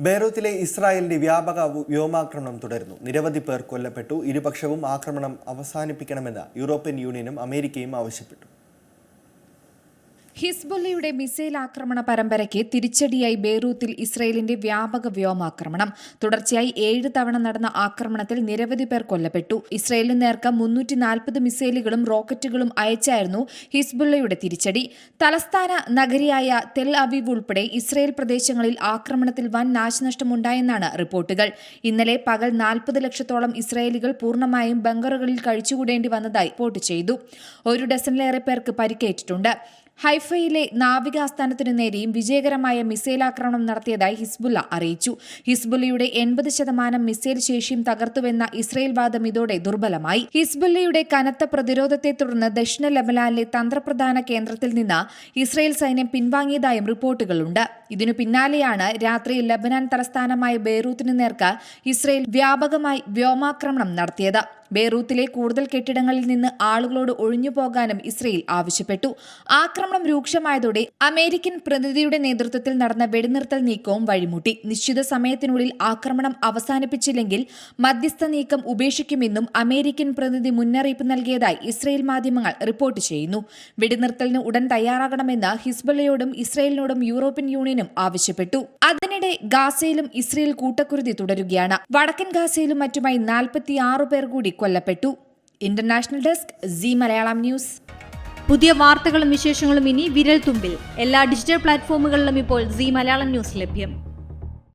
ബെയ്റൂത്തിലെ ഇസ്രായേലിന്റെ വ്യാപക വ്യോ- വ്യോമാക്രമണം തുടരുന്നു. നിരവധി പേർ കൊല്ലപ്പെട്ടു. ഇരുപക്ഷവും ആക്രമണം അവസാനിപ്പിക്കണമെന്ന് യൂറോപ്യൻ യൂണിയനും അമേരിക്കയും ആവശ്യപ്പെട്ടു. ഹിസ്ബുള്ളയുടെ മിസൈൽ ആക്രമണ പരമ്പരയ്ക്ക് തിരിച്ചടിയായി ബെയ്റൂത്തിൽ ഇസ്രയേലിന്റെ വ്യാപക വ്യോമാക്രമണം. തുടർച്ചയായി ഏഴ് തവണ നടന്ന ആക്രമണത്തിൽ നിരവധി പേർ കൊല്ലപ്പെട്ടു. ഇസ്രയേലിന് നേർക്ക് മുന്നൂറ്റി നാൽപ്പത് മിസൈലുകളും റോക്കറ്റുകളും അയച്ചായിരുന്നു ഹിസ്ബുല്ലയുടെ തിരിച്ചടി. തലസ്ഥാന നഗരിയായ തെൽ അവീവ് ഉൾപ്പെടെ ഇസ്രയേൽ പ്രദേശങ്ങളിൽ ആക്രമണത്തിൽ വൻ നാശനഷ്ടമുണ്ടായെന്നാണ് റിപ്പോർട്ടുകൾ. ഇന്നലെ പകൽ നാൽപ്പത് ലക്ഷത്തോളം ഇസ്രയേലികൾ പൂർണമായും ബങ്കറുകളിൽ കഴിച്ചുകൂടേണ്ടി വന്നതായി റിപ്പോർട്ട് ചെയ്തു. ഒരു ഡസനിലേറെ പേർക്ക് പരിക്കേറ്റിട്ടുണ്ട്. ഹൈഫയിലെ നാവിക ആസ്ഥാനത്തിനു നേരെയും വിജയകരമായ മിസൈൽ ആക്രമണം നടത്തിയതായി ഹിസ്ബുല്ല അറിയിച്ചു. ഹിസ്ബുല്ലയുടെ എൺപത് ശതമാനം മിസൈൽ ശേഷിയും തകർത്തുവെന്ന ഇസ്രയേൽ വാദം ഇതോടെ ദുർബലമായി. ഹിസ്ബുല്ലയുടെ കനത്ത പ്രതിരോധത്തെ തുടർന്ന് ദക്ഷിണ ലബനാനിലെ തന്ത്രപ്രധാന കേന്ദ്രത്തിൽ നിന്ന് ഇസ്രയേൽ സൈന്യം പിൻവാങ്ങിയതായും റിപ്പോർട്ടുകളുണ്ട്. ഇതിനു പിന്നാലെയാണ് രാത്രി ലബനാൻ തലസ്ഥാനമായ ബെയ്റൂത്തിനു നേർക്ക് ഇസ്രയേൽ വ്യാപകമായി വ്യോമാക്രമണം നടത്തിയത്. ബെയ്റൂത്തിലെ കൂടുതൽ കെട്ടിടങ്ങളിൽ നിന്ന് ആളുകളോട് ഒഴിഞ്ഞു പോകാനും ഇസ്രയേൽ ആവശ്യപ്പെട്ടു. ആക്രമണം രൂക്ഷമായതോടെ അമേരിക്കൻ പ്രതിനിധിയുടെ നേതൃത്വത്തിൽ നടന്ന വെടിനിർത്തൽ നീക്കവും വഴിമുട്ടി. നിശ്ചിത സമയത്തിനുള്ളിൽ ആക്രമണം അവസാനിപ്പിച്ചില്ലെങ്കിൽ മധ്യസ്ഥ നീക്കം ഉപേക്ഷിക്കുമെന്നും അമേരിക്കൻ പ്രതിനിധി മുന്നറിയിപ്പ് നൽകിയതായി ഇസ്രയേൽ മാധ്യമങ്ങൾ റിപ്പോർട്ട് ചെയ്യുന്നു. വെടിനിർത്തലിന് ഉടൻ തയ്യാറാകണമെന്ന് ഹിസ്ബുള്ളയോടും ഇസ്രയേലിനോടും യൂറോപ്യൻ യൂണിയനും ആവശ്യപ്പെട്ടു. അതിനിടെ ഗാസയിലും ഇസ്രയേൽ കൂട്ടക്കുരുതി തുടരുകയാണ്. വടക്കൻ ഗാസയിലും മറ്റുമായി നാൽപ്പത്തിയാറ് പേർ കൂടി കൊല്ലപ്പെട്ടു. International desk C Malayalam news. പുതിയ വാർത്തകളും വിശേഷങ്ങളും ഇനി വിരൽ തുമ്പിൽ എല്ലാ ഡിജിറ്റൽ പ്ലാറ്റ്ഫോമുകളിലും ഇപ്പോൾ സി മലയാളം ന്യൂസ് ലഭ്യം.